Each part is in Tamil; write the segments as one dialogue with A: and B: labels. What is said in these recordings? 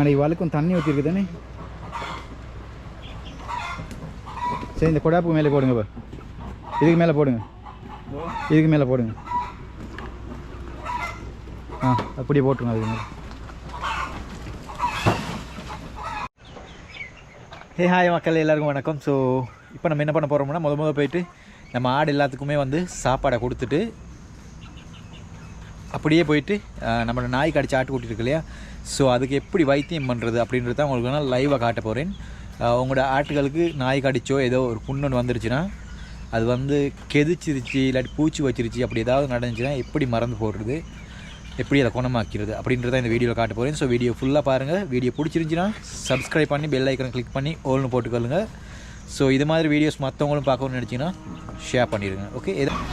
A: அங்கே இவ்வளவு தண்ணி ஊற்றிருக்கு தானே சரி இந்த கொடாப்பு மேலே போடுங்க இப்போ இதுக்கு மேலே போடுங்க இதுக்கு மேலே போடுங்க ஆ அப்படியே போட்டுருங்க அதுக்கு மேலே ஹே ஹாய் மக்கள் எல்லாருக்கும் வணக்கம் ஸோ இப்போ நம்ம என்ன பண்ண போகிறோம்னா முத முதல் போயிட்டு நம்ம ஆடு எல்லாத்துக்குமே வந்து சாப்பாடை கொடுத்துட்டு அப்படியே போயிட்டு நம்மளோட நாய் கடிச்சு ஆட்டு இருக்கு இல்லையா ஸோ அதுக்கு எப்படி வைத்தியம் பண்ணுறது அப்படின்றத உங்களுக்கு நான் லைவாக காட்ட போகிறேன் உங்களோட ஆட்டுகளுக்கு நாய் கடிச்சோ ஏதோ ஒரு புண்ணு வந்துருச்சுன்னா அது வந்து கெதிச்சிருச்சு இல்லாட்டி பூச்சி வச்சிருச்சு அப்படி ஏதாவது நடந்துச்சுன்னா எப்படி மறந்து போடுறது எப்படி அதை குணமாக்கிறது அப்படின்றத இந்த வீடியோவில் காட்ட போகிறேன் ஸோ வீடியோ ஃபுல்லாக பாருங்கள் வீடியோ பிடிச்சிருந்துச்சின்னா சப்ஸ்கிரைப் பண்ணி பெல் ஐக்கனை கிளிக் பண்ணி ஓல்னு போட்டுக்கொள்ளுங்க ஸோ இது மாதிரி வீடியோஸ் மற்றவங்களும் பார்க்கணும்னு நினச்சிங்கன்னா ஷேர் பண்ணிடுங்க ஓகே எதாவது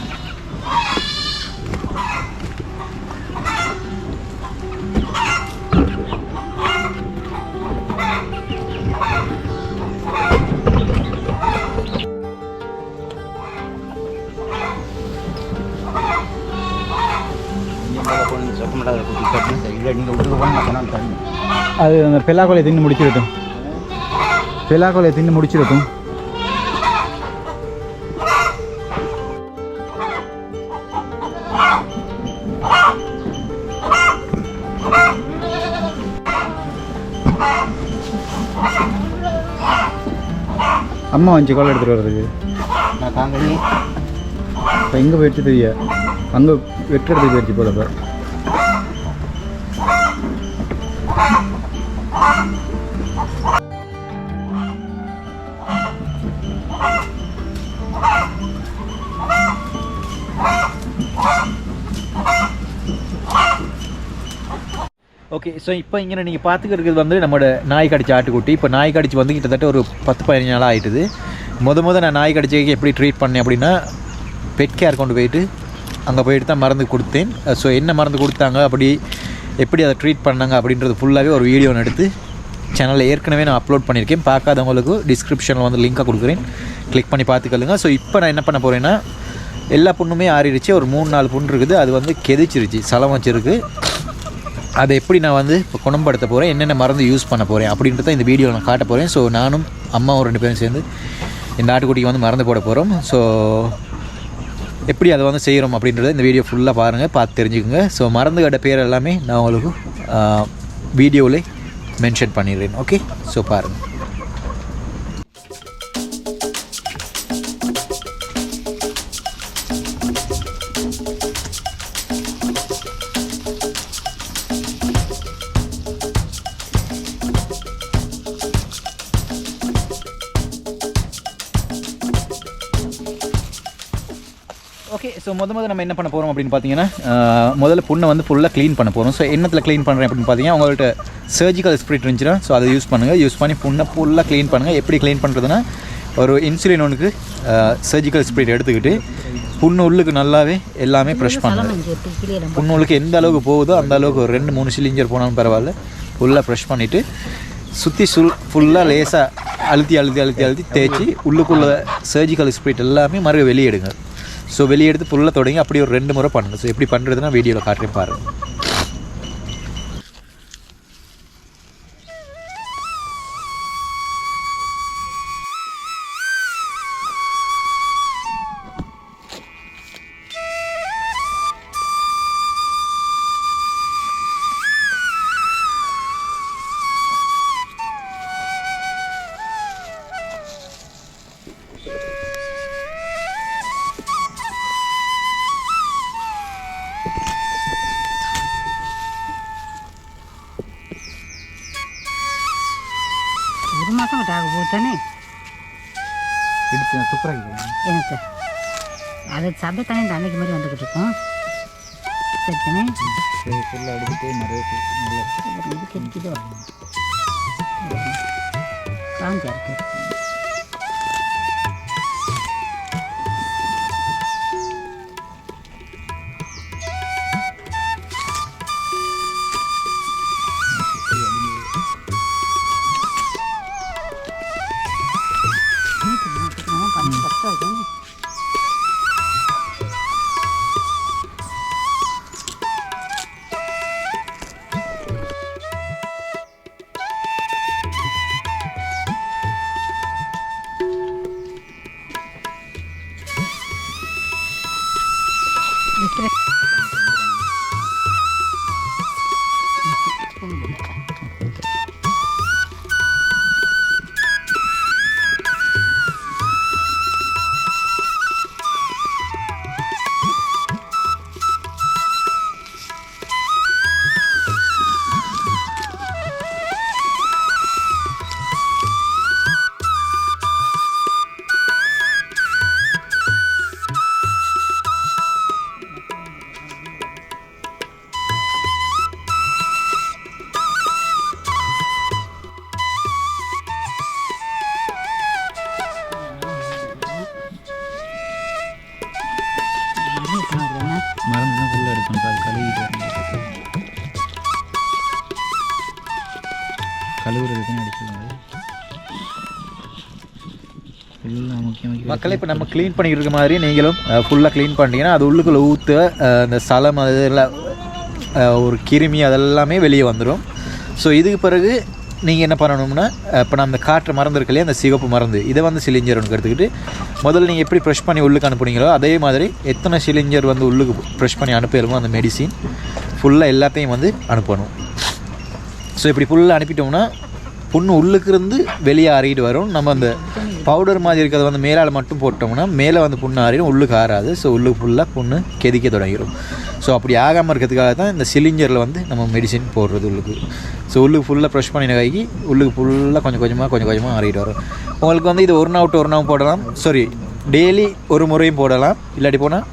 A: அது அந்த பெல்லா கொலையை தின்னு முடிச்சிருக்கும் பெல்லா கொலையை தின்னு முடிச்சிருக்கும் அம்மா வந்து கொலை எடுத்துகிட்டு வர்றது நான் தாங்க இப்போ எங்கே போயிடுச்சு தெரிய அங்கே வெட்டுறதுக்கு போயிடுச்சு போல ஓகே ஸோ இப்போ இங்கே நீங்கள் பார்த்துக்கிறது வந்து நம்மளோட நாய் கடிச்ச ஆட்டுக்குட்டி இப்போ நாய் கடிச்சு வந்து கிட்டத்தட்ட ஒரு பத்து பதினஞ்சு நாள் ஆகிட்டுது முத முத நான் நாய் கடிச்சதுக்கு எப்படி ட்ரீட் பண்ணேன் அப்படின்னா பெட் கேர் கொண்டு போயிட்டு அங்கே போயிட்டு தான் மருந்து கொடுத்தேன் ஸோ என்ன மருந்து கொடுத்தாங்க அப்படி எப்படி அதை ட்ரீட் பண்ணாங்க அப்படின்றது ஃபுல்லாகவே ஒரு வீடியோ எடுத்து சேனலில் ஏற்கனவே நான் அப்லோட் பண்ணியிருக்கேன் பார்க்காதவங்களுக்கு டிஸ்கிரிப்ஷனில் வந்து லிங்க்காக கொடுக்குறேன் கிளிக் பண்ணி பார்த்துக்கலுங்க ஸோ இப்போ நான் என்ன பண்ண போகிறேன்னா எல்லா புண்ணுமே ஆறிடுச்சு ஒரு மூணு நாலு புண் இருக்குது அது வந்து கெதிச்சிருச்சு சலம் வச்சுருக்கு அதை எப்படி நான் வந்து இப்போ குணப்படுத்த போகிறேன் என்னென்ன மருந்து யூஸ் பண்ண போகிறேன் அப்படின்றத இந்த வீடியோவில் நான் காட்ட போகிறேன் ஸோ நானும் அம்மாவும் ரெண்டு பேரும் சேர்ந்து இந்த நாட்டுக்குட்டிக்கு வந்து மருந்து போட போகிறோம் ஸோ எப்படி அதை வந்து செய்கிறோம் அப்படின்றத இந்த வீடியோ ஃபுல்லாக பாருங்கள் பார்த்து தெரிஞ்சுக்கோங்க ஸோ மருந்து கடை பேர் எல்லாமே நான் உங்களுக்கு வீடியோவில் மென்ஷன் பண்ணிடுறேன் ஓகே ஸோ பாருங்கள் ஸோ முத முதல் நம்ம என்ன பண்ண போகிறோம் அப்படின்னு பார்த்தீங்கன்னா முதல்ல புண்ணை வந்து ஃபுல்லாக க்ளீன் பண்ண போகிறோம் ஸோ என்னத்தில் க்ளீன் பண்ணுறேன் அப்படின்னு பார்த்தீங்கன்னா உங்கள்கிட்ட சர்ஜிக்கல் ஸ்ப்ரிட் இருந்துச்சுன்னா ஸோ அதை யூஸ் பண்ணுங்கள் யூஸ் பண்ணி புண்ணை ஃபுல்லாக க்ளீன் பண்ணுங்கள் எப்படி க்ளீன் பண்ணுறதுன்னா ஒரு இன்சுலின் ஒன்றுக்கு சர்ஜிக்கல் ஸ்ப்ரிட் எடுத்துக்கிட்டு புண்ணு உள்ளுக்கு நல்லாவே எல்லாமே ப்ரெஷ் பண்ணுது புண்ணு உள்ளுக்கு எந்த அளவுக்கு போகுதோ அந்த அளவுக்கு ஒரு ரெண்டு மூணு சிலிஞ்சர் போனாலும் பரவாயில்ல ஃபுல்லாக ப்ரெஷ் பண்ணிவிட்டு சுற்றி சுல் ஃபுல்லாக லேசாக அழுத்தி அழுத்தி அழுத்தி அழுத்தி தேய்ச்சி உள்ளுக்குள்ள சர்ஜிக்கல் ஸ்ப்ரிட் எல்லாமே மறுபடியும் வெளியே எடுங்க ஸோ வெளியே எடுத்து புல்லை தொடங்கி அப்படி ஒரு ரெண்டு முறை பண்ணணும் ஸோ எப்படி பண்ணுறதுனா வீடியோவில் காட்டுறேன் பாருங்கள் ತಾನೆ இடுப்பு சூப்பராக
B: ஏன் சார் அதை சபை தானே இந்த அன்னைக்கு மாதிரி வந்துக்கிட்டு இருக்கோம் சரி தானே
A: சரி ஃபுல்லாக எடுத்துட்டு நிறைய
B: நல்லா இதுக்கு இருக்குதோ காஞ்சாருக்கு de tres
A: மக்களை இப்போ நம்ம க்ளீன் பண்ணிக்கிட்டு இருக்க மாதிரி நீங்களும் ஃபுல்லாக க்ளீன் பண்ணிட்டீங்கன்னா அது உள்ளுக்குள்ளே ஊற்று அந்த சலம் அதெல்லாம் ஒரு கிருமி அதெல்லாமே வெளியே வந்துடும் ஸோ இதுக்கு பிறகு நீங்கள் என்ன பண்ணணும்னா இப்போ நம்ம காற்று மருந்து இருக்கு இல்லையா அந்த சிவப்பு மருந்து இதை வந்து சிலிஞ்சர் ஒன்று எடுத்துக்கிட்டு முதல்ல நீங்கள் எப்படி ப்ரெஷ் பண்ணி உள்ளுக்கு அனுப்புனீங்களோ அதே மாதிரி எத்தனை சிலிஞ்சர் வந்து உள்ளுக்கு ப்ரெஷ் பண்ணி அனுப்பிடுமோ அந்த மெடிசின் ஃபுல்லாக எல்லாத்தையும் வந்து அனுப்பணும் ஸோ இப்படி ஃபுல்லாக அனுப்பிட்டோம்னா பொண்ணு உள்ளுக்கு இருந்து வெளியே அறிகிட்டு வரும் நம்ம அந்த பவுடர் மாதிரி இருக்கிறத வந்து மேலால் மட்டும் போட்டோம்னா மேலே வந்து புண்ணு ஆறிடும் உள்ளுக்கு ஆறாது ஸோ உள்ளுக்கு ஃபுல்லாக புண்ணு கெதிக்க தொடங்கிடும் ஸோ அப்படி ஆகாமல் இருக்கிறதுக்காக தான் இந்த சிலிஞ்சரில் வந்து நம்ம மெடிசின் போடுறது உள்ளுக்கு ஸோ உள்ளுக்கு ஃபுல்லாக ப்ரெஷ் பண்ணின கைக்கு உள்ளுக்கு ஃபுல்லாக கொஞ்சம் கொஞ்சமாக கொஞ்சம் கொஞ்சமாக ஆறிட்டு வரும் உங்களுக்கு வந்து இது ஒரு நாள் ஒரு நாள் போடலாம் சாரி டெய்லி ஒரு முறையும் போடலாம் இல்லாட்டி போனால்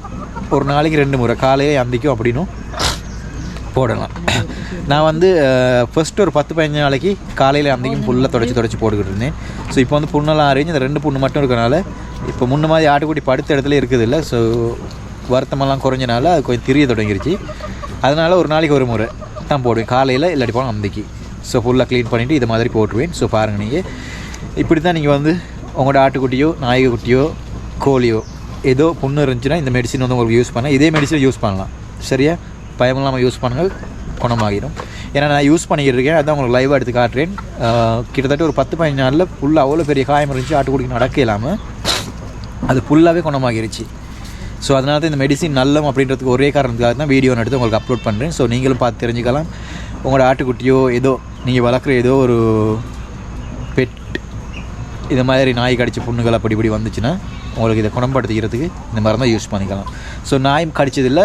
A: ஒரு நாளைக்கு ரெண்டு முறை காலையே அந்திக்கும் அப்படின்னும் போடலாம் நான் வந்து ஃபஸ்ட்டு ஒரு பத்து பதினஞ்சு நாளைக்கு காலையில் அன்றைக்கும் புல்லை தொடச்சி தொடச்சி போட்டுக்கிட்டு இருந்தேன் ஸோ இப்போ வந்து புண்ணெல்லாம் அரைஞ்சு அந்த ரெண்டு புண்ணு மட்டும் இருக்கிறனால இப்போ முன்ன மாதிரி ஆட்டுக்குட்டி படுத்த இடத்துல இருக்குது இல்லை ஸோ வருத்தமெல்லாம் குறைஞ்சனால அது கொஞ்சம் திரிய தொடங்கிருச்சு அதனால் ஒரு நாளைக்கு ஒரு முறை தான் போடுவேன் காலையில் இல்லாட்டி போனால் அன்றைக்கி ஸோ ஃபுல்லாக க்ளீன் பண்ணிவிட்டு இது மாதிரி போட்டுருவேன் ஸோ பாருங்கள் நீங்கள் இப்படி தான் நீங்கள் வந்து உங்களோட ஆட்டுக்குட்டியோ நாயக குட்டியோ கோழியோ ஏதோ புண்ணு இருந்துச்சுன்னா இந்த மெடிசின் வந்து உங்களுக்கு யூஸ் பண்ணால் இதே மெடிசன் யூஸ் பண்ணலாம் சரியா பயம் இல்லாமல் யூஸ் பண்ணுங்கள் குணமாகிடும் ஏன்னா நான் யூஸ் பண்ணிக்கிட்டு இருக்கேன் அதான் உங்களுக்கு லைவாக எடுத்து காட்டுறேன் கிட்டத்தட்ட ஒரு பத்து பதினஞ்சு நாளில் ஃபுல்லாக அவ்வளோ பெரிய காயம் இருந்துச்சு ஆட்டுக்குடிக்கு நடக்க இல்லாமல் அது ஃபுல்லாகவே குணமாகிருச்சு ஸோ அதனால தான் இந்த மெடிசின் நல்லம் அப்படின்றதுக்கு ஒரே காரணத்துக்காக தான் வீடியோ எடுத்து உங்களுக்கு அப்லோட் பண்ணுறேன் ஸோ நீங்களும் பார்த்து தெரிஞ்சுக்கலாம் உங்களோட ஆட்டுக்குட்டியோ ஏதோ நீங்கள் வளர்க்குற ஏதோ ஒரு பெட் இது மாதிரி நாய் கடிச்ச புண்ணுகள் அப்படி இப்படி வந்துச்சுன்னா உங்களுக்கு இதை குணப்படுத்திக்கிறதுக்கு இந்த மாதிரி தான் யூஸ் பண்ணிக்கலாம் ஸோ நாய் கடிச்சதில்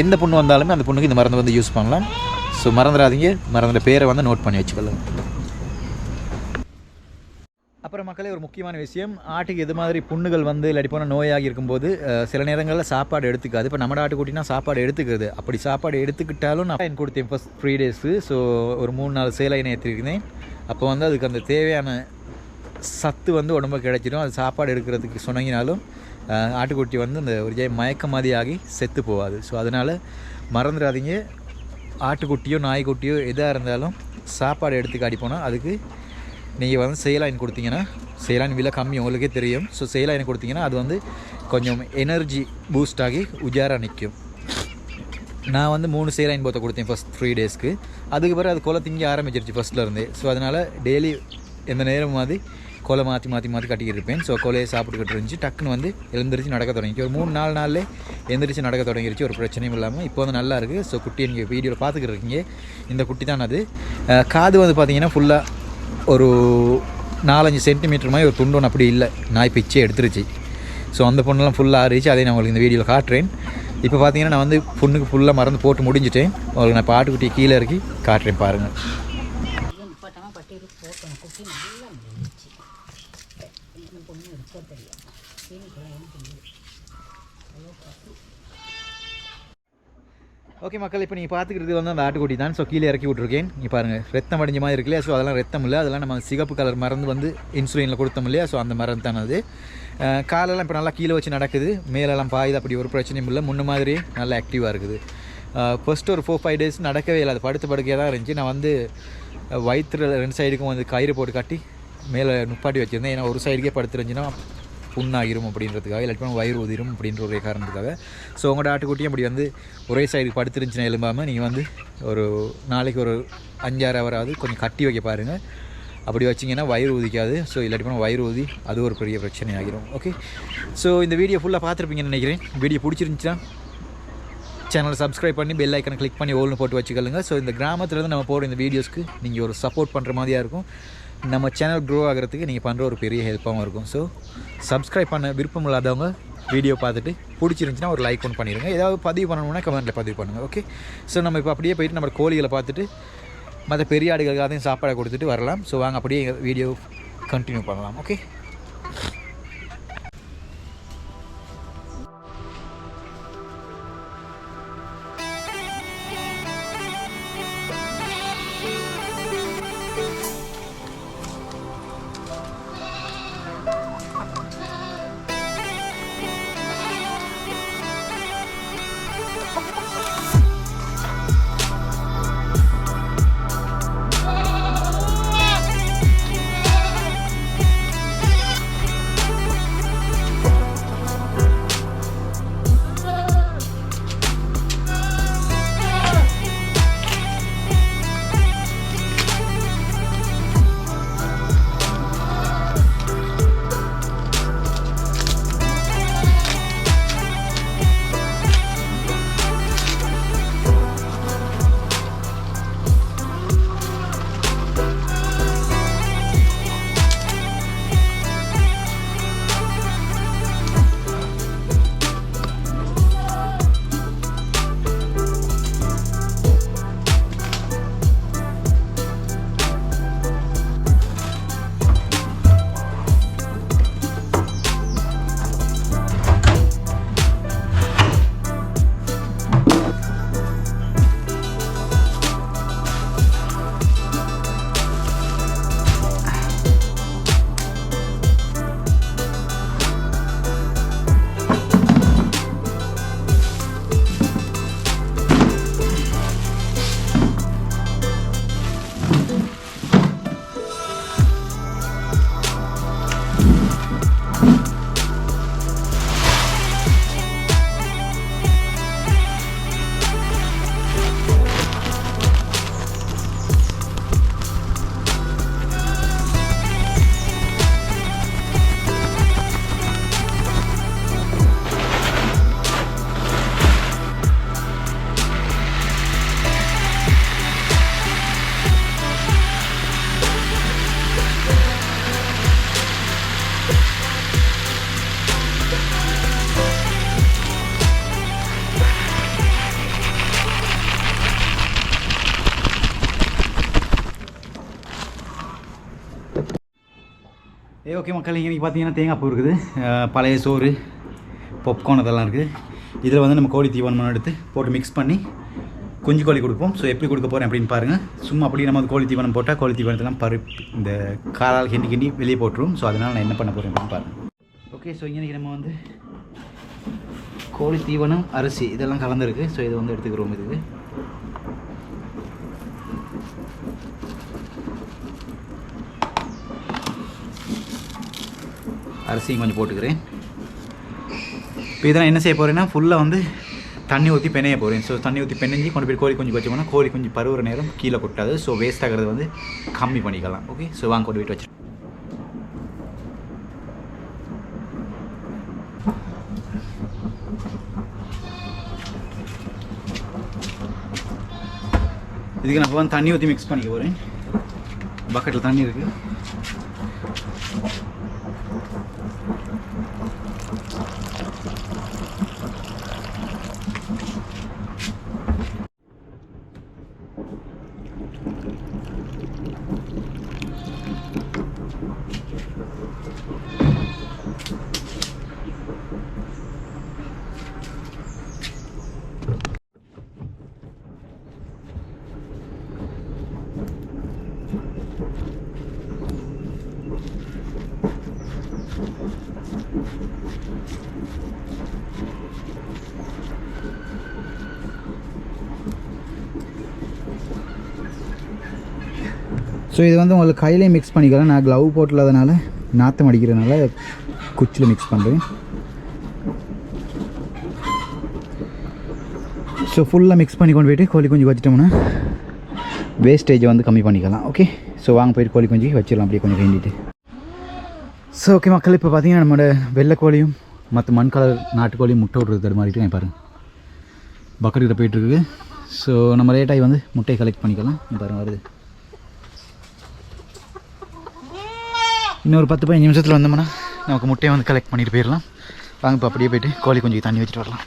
A: எந்த பொண்ணு வந்தாலுமே அந்த பொண்ணுக்கு இந்த மருந்து வந்து யூஸ் பண்ணலாம் ஸோ மறந்துடாதீங்க மறந்துட பேரை வந்து நோட் பண்ணி வச்சுக்கலாம் அப்புறம் மக்களே ஒரு முக்கியமான விஷயம் ஆட்டுக்கு எது மாதிரி புண்ணுகள் வந்து இல்லாட்டி போன நோயாகி இருக்கும்போது சில நேரங்களில் சாப்பாடு எடுத்துக்காது இப்போ நம்ம ஆட்டு கூட்டினா சாப்பாடு எடுத்துக்கிறது அப்படி சாப்பாடு எடுத்துக்கிட்டாலும் நான் கொடுத்தேன் ஃபஸ்ட் த்ரீ டேஸு ஸோ ஒரு மூணு நாலு சேலையினை ஏற்றிருந்தேன் அப்போ வந்து அதுக்கு அந்த தேவையான சத்து வந்து உடம்புக்கு கிடைச்சிடும் அது சாப்பாடு எடுக்கிறதுக்கு சொன்னீங்கனாலும் ஆட்டுக்குட்டி வந்து அந்த ஒரு ஜெய் மயக்க ஆகி செத்து போகாது ஸோ அதனால் மறந்துடாதீங்க ஆட்டுக்குட்டியோ நாய்க்குட்டியோ எதாக இருந்தாலும் சாப்பாடு காட்டி போனால் அதுக்கு நீங்கள் வந்து செயலாயின் கொடுத்தீங்கன்னா செயலாயின் விலை கம்மி உங்களுக்கே தெரியும் ஸோ செயலாயின் கொடுத்தீங்கன்னா அது வந்து கொஞ்சம் எனர்ஜி பூஸ்ட் ஆகி உஜாராக நிற்கும் நான் வந்து மூணு செயலாயின் போத்த கொடுத்தேன் ஃபஸ்ட் த்ரீ டேஸ்க்கு அதுக்கப்புறம் அது கொலை திங்க ஆரம்பிச்சிருச்சு ஃபஸ்ட்லேருந்து ஸோ அதனால் டெய்லி எந்த நேரம் மாதிரி கொலை மாற்றி மாற்றி மாற்றி கட்டிக்கிட்டு இருப்பேன் ஸோ கொலையை சாப்பிட்டுக்கிட்டு இருந்துச்சு டக்குன்னு வந்து எழுந்திரிச்சு நடக்க தொடங்கிச்சு ஒரு மூணு நாலு நாளில் எழுந்திரிச்சு நடக்க தொடங்கிருச்சு ஒரு பிரச்சனையும் இல்லாமல் இப்போ வந்து நல்லா இருக்குது ஸோ குட்டி நீங்கள் வீடியோவில் பார்த்துக்கிட்டு இருக்கீங்க இந்த குட்டி தான் அது காது வந்து பார்த்திங்கன்னா ஃபுல்லாக ஒரு நாலஞ்சு சென்டிமீட்டர் மாதிரி ஒரு துண்டு ஒன்று அப்படி இல்லை நாய் பிச்சை எடுத்துருச்சு ஸோ அந்த பொண்ணெல்லாம் ஃபுல்லாக ஆறிச்சு அதே நான் உங்களுக்கு இந்த வீடியோவில் காட்டுறேன் இப்போ பார்த்தீங்கன்னா நான் வந்து பொண்ணுக்கு ஃபுல்லாக மறந்து போட்டு முடிஞ்சிட்டேன் உங்களுக்கு நான் பாட்டுக்குட்டியை கீழே இறக்கி காட்டுறேன் பாருங்கள் ஓகே மக்கள் இப்போ நீங்கள் பார்த்துக்கிறது வந்து அந்த ஆட்டுக்குட்டி தான் ஸோ கீழே இறக்கி விட்ருக்கேன் நீ பாருங்கள் ரத்தம் அடிஞ்ச மாதிரி இருக்குல்லையா ஸோ அதெல்லாம் ரத்தம் இல்லை அதெல்லாம் நம்ம சிகப்பு கலர் மருந்து வந்து இன்சுலினில் கொடுத்தோம் இல்லையா ஸோ அந்த மருந்து தான் அது காலெல்லாம் இப்போ நல்லா கீழே வச்சு நடக்குது மேலெல்லாம் பாயுது அப்படி ஒரு பிரச்சனையும் இல்லை முன்ன மாதிரி நல்லா ஆக்டிவாக இருக்குது ஃபஸ்ட்டு ஒரு ஃபோர் ஃபைவ் டேஸ் நடக்கவே இல்லை அது படுத்து படுக்கையாக தான் இருந்துச்சு நான் வந்து வயிற்றுல ரெண்டு சைடுக்கும் வந்து கயிறு போட்டு காட்டி மேலே நுப்பாட்டி வச்சுருந்தேன் ஏன்னா ஒரு சைடுக்கே படுத்துருந்துச்சுன்னா புண்ணாகிரும் அப்படின்றதுக்காக இல்லாட்டி வயிறு உதிரும் அப்படின்ற ஒரே காரணத்துக்காக ஸோ உங்களோட ஆட்டுக்குட்டியும் அப்படி வந்து ஒரே சைடு படுத்துருந்துச்சுன்னா எலும்பாமல் நீங்கள் வந்து ஒரு நாளைக்கு ஒரு அஞ்சாறு ஹவராவது கொஞ்சம் கட்டி வைக்க பாருங்கள் அப்படி வச்சிங்கன்னா வயிறு உதிக்காது ஸோ இல்லாட்டி போனால் வயிறு ஊதி அது ஒரு பெரிய பிரச்சனை ஆகிரும் ஓகே ஸோ இந்த வீடியோ ஃபுல்லாக பார்த்துருப்பீங்கன்னு நினைக்கிறேன் வீடியோ பிடிச்சிருந்துச்சுன்னா சேனலை சப்ஸ்கிரைப் பண்ணி பெல் ஐக்கனை கிளிக் பண்ணி ஓல்னு போட்டு வச்சுக்கலுங்க ஸோ இந்த கிராமத்தில் இருந்து நம்ம போகிற இந்த வீடியோஸ்க்கு நீங்கள் ஒரு சப்போர்ட் பண்ணுற மாதிரியாக இருக்கும் நம்ம சேனல் க்ரோ ஆகிறதுக்கு நீங்கள் பண்ணுற ஒரு பெரிய ஹெல்ப்பாகவும் இருக்கும் ஸோ சப்ஸ்கிரைப் பண்ண விருப்பம் இல்லாதவங்க வீடியோ பார்த்துட்டு பிடிச்சிருந்துச்சின்னா ஒரு லைக் ஒன்று பண்ணிடுங்க ஏதாவது பதிவு பண்ணணும்னா கமெண்ட்டில் பதிவு பண்ணுங்கள் ஓகே ஸோ நம்ம இப்போ அப்படியே போயிட்டு நம்ம கோழிகளை பார்த்துட்டு மற்ற பெரிய ஆடுகளுக்காக அதையும் சாப்பாடை கொடுத்துட்டு வரலாம் ஸோ வாங்க அப்படியே வீடியோ கண்டினியூ பண்ணலாம் ஓகே ஏ ஓகே மக்கள் இன்றைக்கி பார்த்தீங்கன்னா தேங்காய் பூ இருக்குது பழைய சோறு பொப்கார்ன் இதெல்லாம் இருக்குது இதில் வந்து நம்ம கோழி தீவனம் எடுத்து போட்டு மிக்ஸ் பண்ணி குஞ்சு கோழி கொடுப்போம் ஸோ எப்படி கொடுக்க போகிறேன் அப்படின்னு பாருங்கள் சும்மா அப்படியே நம்ம கோழி தீவனம் போட்டால் கோழி தீவனத்தெல்லாம் பருப்பு இந்த காலால் கிண்டி கிண்டி வெளியே போட்டுருவோம் ஸோ அதனால் நான் என்ன பண்ண போகிறேன் அப்படின்னு பாருங்கள் ஓகே ஸோ இன்றைக்கி நம்ம வந்து கோழி தீவனம் அரிசி இதெல்லாம் கலந்துருக்கு ஸோ இதை வந்து எடுத்துக்கிறோம் இதுக்கு அரிசியும் கொஞ்சம் போட்டுக்கிறேன் இப்போ இதெல்லாம் என்ன செய்ய போகிறேன்னா ஃபுல்லாக வந்து தண்ணி ஊற்றி பெனைய போகிறேன் ஸோ தண்ணி ஊற்றி பெணைஞ்சி கொண்டு போய் கோழி கொஞ்சம் வச்சோம்னா கோழி கொஞ்சம் பருவுற நேரம் கீழே கொட்டாது ஸோ வேஸ்ட் ஆகிறது வந்து கம்மி பண்ணிக்கலாம் ஓகே ஸோ வாங்க கொண்டு போயிட்டு வச்சுருக்கோம் இதுக்கு நான் வந்து தண்ணி ஊற்றி மிக்ஸ் பண்ணிக்க போகிறேன் பக்கெட்டில் தண்ணி இருக்குது ஸோ இது வந்து உங்களுக்கு கையிலே மிக்ஸ் பண்ணிக்கலாம் நான் க்ளவ் போட்டுள்ளதுனால நாற்றம் அடிக்கிறதுனால குச்சியில் மிக்ஸ் பண்ணுறேன் ஸோ ஃபுல்லாக மிக்ஸ் பண்ணி கொண்டு போய்ட்டு கோழி குஞ்சு வச்சிட்டோம்னா வேஸ்டேஜை வந்து கம்மி பண்ணிக்கலாம் ஓகே ஸோ வாங்க போயிட்டு கோழி குஞ்சு வச்சிடலாம் அப்படியே கொஞ்சம் வேண்டிட்டு ஸோ ஓகே மக்கள் இப்போ பார்த்தீங்கன்னா நம்மளோட வெள்ளைக்கோழியும் மற்ற மண் கலர் நாட்டுக்கோழியும் முட்டை விட்றது தடு நான் பாருங்கள் பக்கெட்டுக்கிட்ட போயிட்டுருக்கு ஸோ நம்ம லேட்டாகி வந்து முட்டையை கலெக்ட் பண்ணிக்கலாம் பாருங்கள் வருது இன்னொரு பத்து பதினஞ்சு நிமிஷத்தில் வந்தோம்னா நமக்கு முட்டையை வந்து கலெக்ட் பண்ணிட்டு போயிடலாம் வாங்க இப்போ அப்படியே போயிட்டு கோழி கொஞ்சம் தண்ணி வச்சுட்டு வரலாம்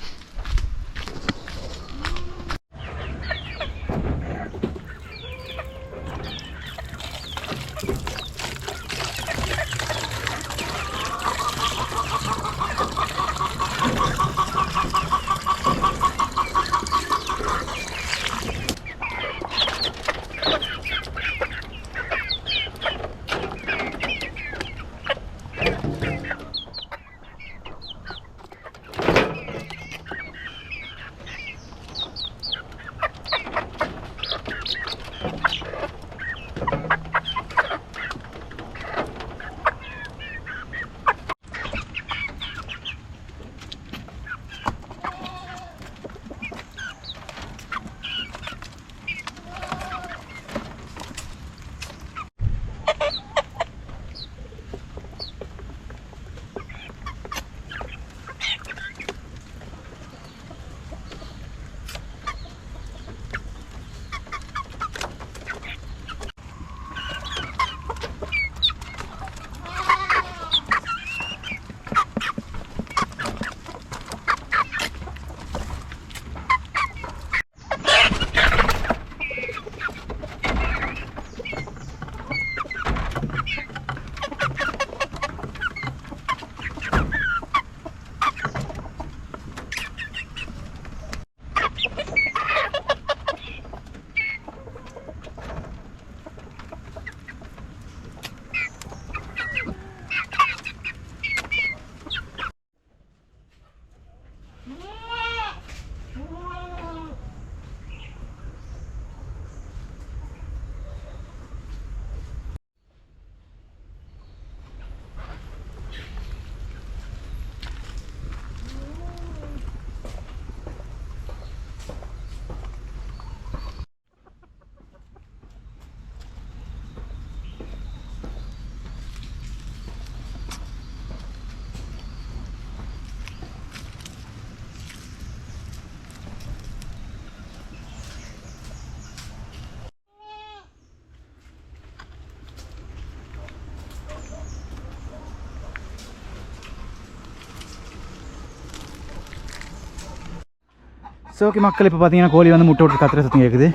A: ஸோ ஓகே மக்கள் இப்போ பார்த்தீங்கன்னா கோழி வந்து முட்டை விட்டு கத்துற சத்தம் கேட்குது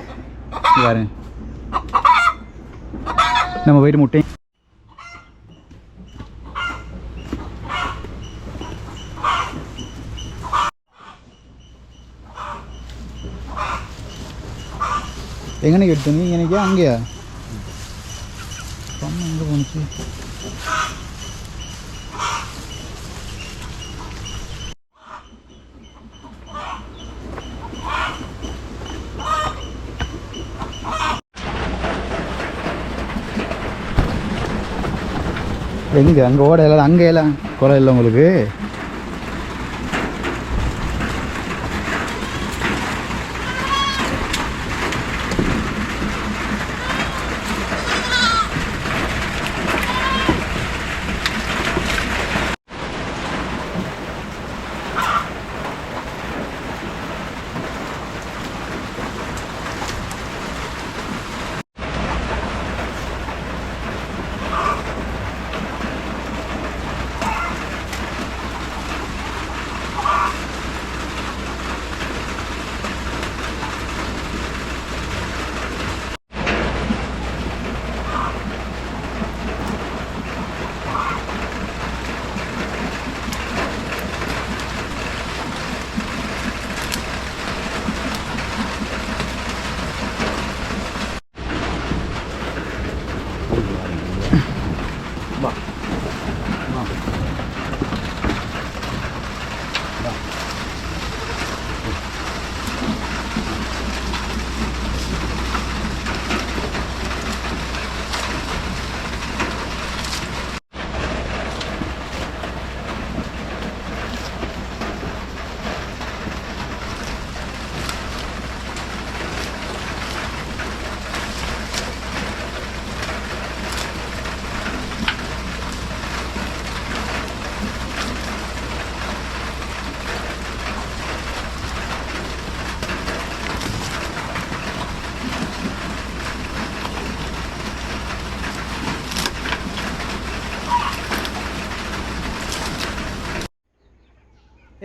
A: வேறு நம்ம போயிட்டு முட்டை எங்கன்னு கேட்டு நீ எனக்கே அங்கேயா அம்மா எங்கே போணுச்சு எங்கே அங்கே ஓட எல்லாம் அங்கே எல்லாம் குறை இல்லை உங்களுக்கு 啊。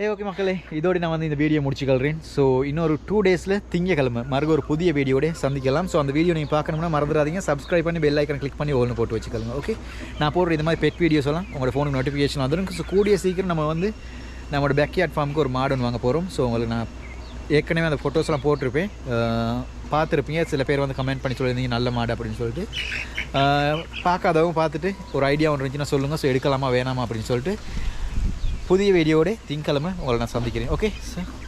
A: ஏ ஓகே மக்களே இதோடு நான் வந்து இந்த வீடியோ முடிச்சுக்கொள்கிறேன் ஸோ இன்னொரு டூ டேஸில் திங்கக்கிழமை மறுபடியும் ஒரு புதிய வீடியோடே சந்திக்கலாம் ஸோ அந்த வீடியோ நீங்கள் பார்க்கணும்னா மறந்துடாதீங்க சப்ஸ்கிரைப் பண்ணி பெல் ஐக்கன் கிளிக் பண்ணி ஒன்று போட்டு வச்சுக்கலாம் ஓகே நான் போடுற இந்த மாதிரி பெட் வீடியோஸ் எல்லாம் உங்களோட ஃபோனுக்கு நோட்டிஃபிகேஷன் வந்துடும் ஸோ கூடிய சீக்கிரம் நம்ம வந்து நம்மளோட யார்ட் ஃபார்முக்கு ஒரு மாடு ஒன்று வாங்க போகிறோம் ஸோ உங்களுக்கு நான் ஏற்கனவே அந்த ஃபோட்டோஸ்லாம் போட்டிருப்பேன் பார்த்துருப்பீங்க சில பேர் வந்து கமெண்ட் பண்ணி சொல்லியிருந்தீங்க நல்ல மாடு அப்படின்னு சொல்லிட்டு பார்க்காதவங்க பார்த்துட்டு ஒரு ஐடியா ஒன்று இருந்துச்சுன்னா சொல்லுங்கள் ஸோ எடுக்கலாமா வேணாமா அப்படின்னு சொல்லிட்டு புதிய வீடியோட திங்கக்கிழமை உங்களை நான் சந்திக்கிறேன் ஓகே சார்